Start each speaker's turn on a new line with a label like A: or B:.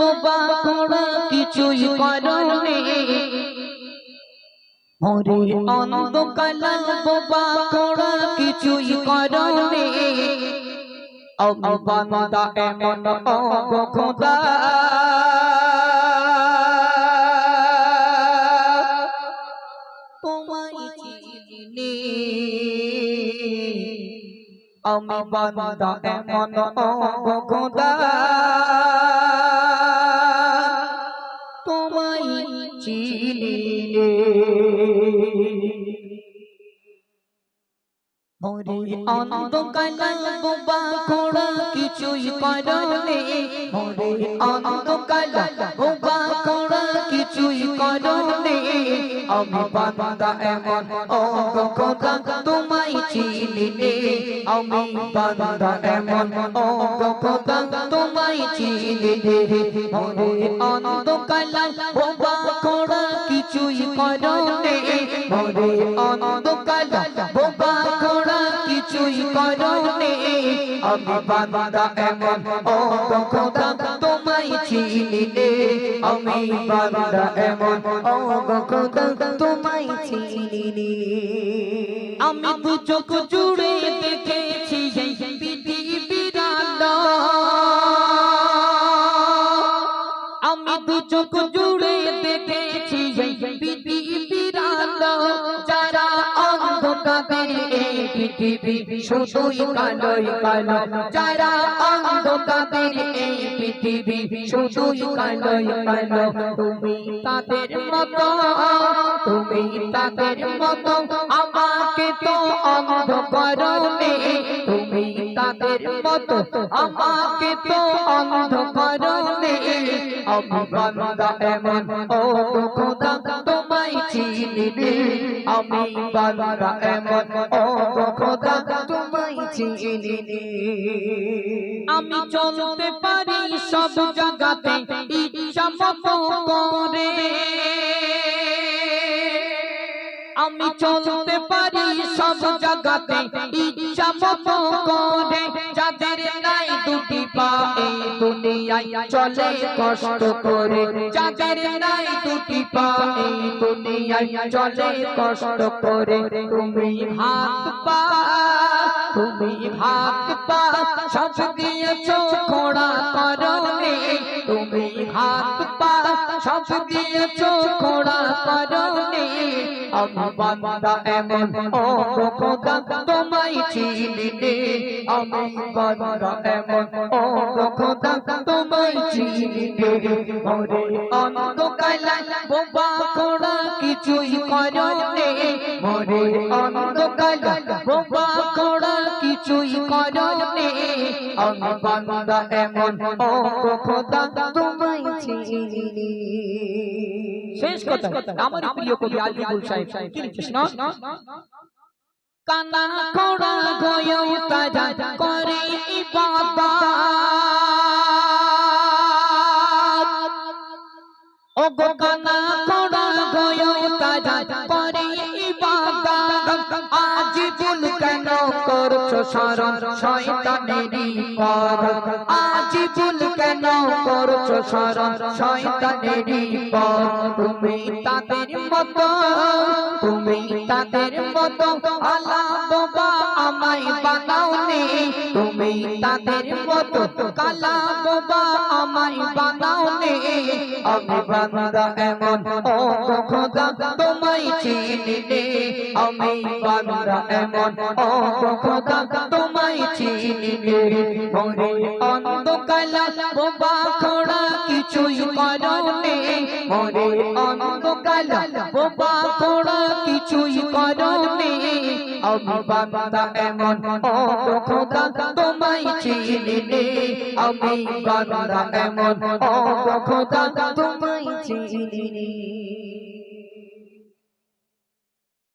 A: বোবা খোড়া কিছুই করনে। ওরে অন্ধকার বোবা খোড়া কিছুই করনে। আমি বান্দা এমন অগো খোদা আমি বান্দা এমন খোদা চিনি মরি অন্ধকার বোবা খোড়া কিছুই করনে মরি অন্ধকার বোবা খোড়া কিছুই আমি বান্দা এমন ও খোদা তোমায় চিনি আমি বান্দা এমন ও খোদা তোমায় চিনি নে। মোরে অন্ধকার বোবা খোড়া কিছুই করনে মোরে অন্ধকার বোবা খোড়া কিছুই করনে আমি বান্দা এমন ও খোদা তোমায় চিনিলে? আমি বান্দা এমন অঙ্গ খোদা তোমায় চিনিলে। আমি দু চোখ জুড়ে দেখেছি আমি দু চোখ পৃথিবী শুধুই কালোই কালো। যারা অন্ধকারে এই পৃথিবী শুধুই কালোই কালো। তুমি তাদের মতো, তুমি তাদের মতো। আমাকে তো অন্ধ করনে। তুমি তাদের মতো, আমাকে তো অন্ধ করনে। আমি বান্দা এমন, ও খোদা আমি বান্দা এমন ও খোদা তোমায় চিনি রে আমি চলতে পারি সব জায়গাতে ইচ্ছা মতো করে। আমি চলতে পারি সব জায়গাতে ইচ্ছা মতো করে। যাদের নাই, দুটি পা এই দুনিয়ায় চলে কষ্ট করে। যাদের নাই, দুটি পা এই দুনিয়ায় চলে কষ্ট করে। তুমি হাত পা, তুমি হাত পা, সব দিয়েছ খোড়া করো তুমি হাত সব দিয়েছ খোড়া করনে আমি বান্দা এমন ও খোদা তোমায় চিনি আমি বান্দা এমন ও খোদা তোমায় চিনি নে ওরে অন্ধকালা বোবা খোড়া কিছুই করনে মোরে অন্ধকালা কিছুই করনে আমি বান্দা এমন ও খোদা তোমায় চিনি। শেষ কথা আমার প্রিয় কবি আজিবুল সাহেব কি লিখেছ না কানা গয়ও তাজা করে ইবাদত ও গো শরণ শয়তানেরই পর। আজিবুল কেন করছ শরণ শয়তানেরই পর? তুমি তাদের মতো, তুমি তাদের মতো আলা বাবা আমায় বানাওনি। তুমি তাদের মতো কালা বাবা আমায় বানাওনি। আমি বান্দা এমন ও খোদা তোমায় চিনি নে আমি বান্দা এমন ও খোদা তোমায় চিনি নে মোরে অন্ধকালা বাবা কিছুই করনে, মোরে অন্ধকালা বাবা খোড়া কিছুই করনে। আমি বান্দা এমন ও খোদা তোমায় চিনি রে আমি বান্দা এমন ও খোদা তোমায় চিনি রে